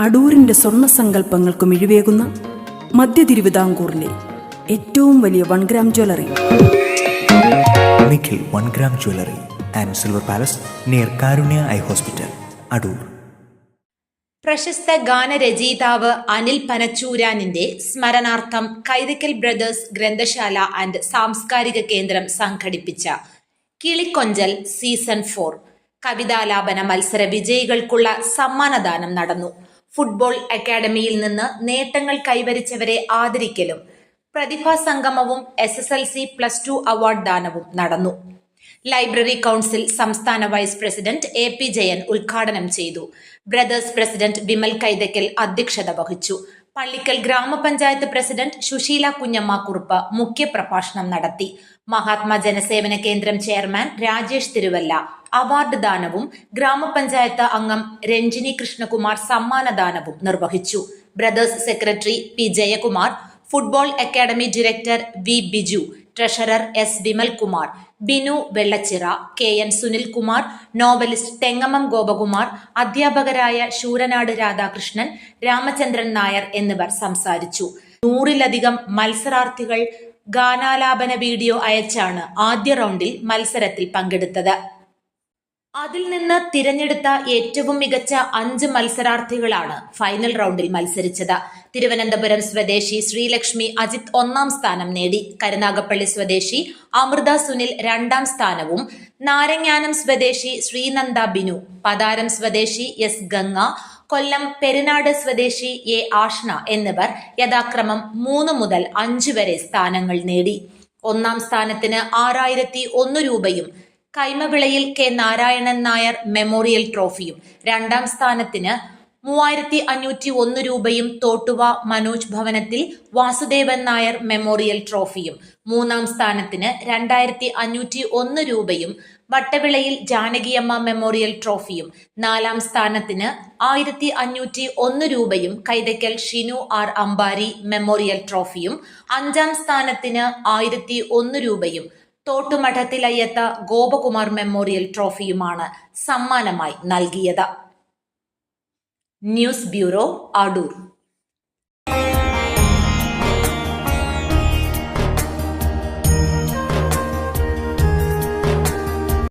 അടൂരിന്റെ സ്വർണ സങ്കല്പങ്ങൾക്ക് മിഴിവേകുന്ന മധ്യ തിരുവിതാംകൂറിലെ ഏറ്റവും വലിയ one gram jewellery Nikhil one gram jewellery and silver palace near Karunya eye hospital Adoor പ്രശസ്ത ഗാനരചയിതാവ് അനിൽ പനച്ചൂരാനിന്റെ സ്മരണാർത്ഥം കൈതക്കൽ ബ്രദേഴ്സ് ഗ്രന്ഥശാല ആൻഡ് സാംസ്കാരിക കേന്ദ്രം സംഘടിപ്പിച്ച കിളിക്കൊഞ്ചൽ സീസൺ ഫോർ കവിതാലാപന മത്സര വിജയികൾക്കുള്ള സമ്മാനദാനം നടന്നു. ഫുട്ബോൾ അക്കാദമിയിൽ നിന്ന് നേട്ടങ്ങൾ കൈവരിച്ചവരെ ആദരിക്കലും പ്രതിഭാ സംഗമവും S S L C plus two award ദാനവും നടന്നു. ലൈബ്രറി കൗൺസിൽ സംസ്ഥാന vice president A P Jayan ഉദ്ഘാടനം ചെയ്തു. ബ്രദേഴ്സ് പ്രസിഡന്റ് വിമൽ കൈതക്കൽ അധ്യക്ഷത വഹിച്ചു. പള്ളിക്കൽ ഗ്രാമപഞ്ചായത്ത് പ്രസിഡന്റ് സുശീല കുഞ്ഞമ്മ കുറുപ്പ് മുഖ്യപ്രഭാഷണം നടത്തി. മഹാത്മാ ജനസേവന കേന്ദ്രം ചെയർമാൻ രാജേഷ് തിരുവല്ല. അവാർഡ് ദാനവും ഗ്രാമപഞ്ചായത്ത് അംഗം രഞ്ജിനി കൃഷ്ണകുമാർ സമ്മാനദാനവും നിർവഹിച്ചു. Brothers secretary P Jayakumar football academy director V Biju treasurer S Vimalkumar Binu Vellachira K N Sunilkumar novelist Thengamam Gopakumar അധ്യാപകരായ ശൂരനാട് രാധാകൃഷ്ണൻ രാമചന്ദ്രൻ നായർ എന്നിവർ സംസാരിച്ചു. നൂറിലധികം മത്സരാർത്ഥികൾ ഗാനാലാപന വീഡിയോ അയച്ചാണ് ആദ്യ റൗണ്ടിൽ മത്സരത്തിൽ പങ്കെടുത്തത്. അതിൽ നിന്ന് തിരഞ്ഞെടുത്ത ഏറ്റവും മികച്ച അഞ്ച് മത്സരാർത്ഥികളാണ് ഫൈനൽ റൗണ്ടിൽ മത്സരിച്ചത്. തിരുവനന്തപുരം സ്വദേശി ശ്രീലക്ഷ്മി അജിത് ഒന്നാം സ്ഥാനം നേടി. കരുനാഗപ്പള്ളി സ്വദേശി അമൃത സുനിൽ രണ്ടാം സ്ഥാനവും. നാരങ്ങാനം സ്വദേശി ശ്രീനന്ദ ബിനു. പതാരം സ്വദേശി എസ് ഗംഗ. കൊല്ലം പെരുനാട് സ്വദേശി എ ആഷ്ന എന്നിവർ യഥാക്രമം മൂന്ന് മുതൽ അഞ്ച് വരെ സ്ഥാനങ്ങൾ നേടി. ഒന്നാം സ്ഥാനത്തിന് ആറായിരത്തി ഒന്ന് രൂപയും കൈമവിളയിൽ കെ നാരായണൻ നായർ മെമ്മോറിയൽ ട്രോഫിയും രണ്ടാം സ്ഥാനത്തിന് മൂവായിരത്തി അഞ്ഞൂറ്റി ഒന്ന് രൂപയും തോട്ടുവ മനോജ് ഭവനത്തിൽ വാസുദേവൻ നായർ മെമ്മോറിയൽ ട്രോഫിയും മൂന്നാം സ്ഥാനത്തിന് രണ്ടായിരത്തി അഞ്ഞൂറ്റി ഒന്ന് രൂപയും വട്ടവിളയിൽ ജാനകിയമ്മ മെമ്മോറിയൽ ട്രോഫിയും നാലാം സ്ഥാനത്തിന് ആയിരത്തി അഞ്ഞൂറ്റി ഒന്ന് രൂപയും കൈതക്കൽ ഷിനു ആർ അംബാരി മെമ്മോറിയൽ ട്രോഫിയും അഞ്ചാം സ്ഥാനത്തിന് ആയിരത്തി ഒന്ന് രൂപയും തോട്ടുമഠത്തിലയ്യത്ത ഗോപകുമാർ മെമ്മോറിയൽ ട്രോഫിയുമാണ് സമ്മാനമായി നൽകിയത്. News bureau Adoor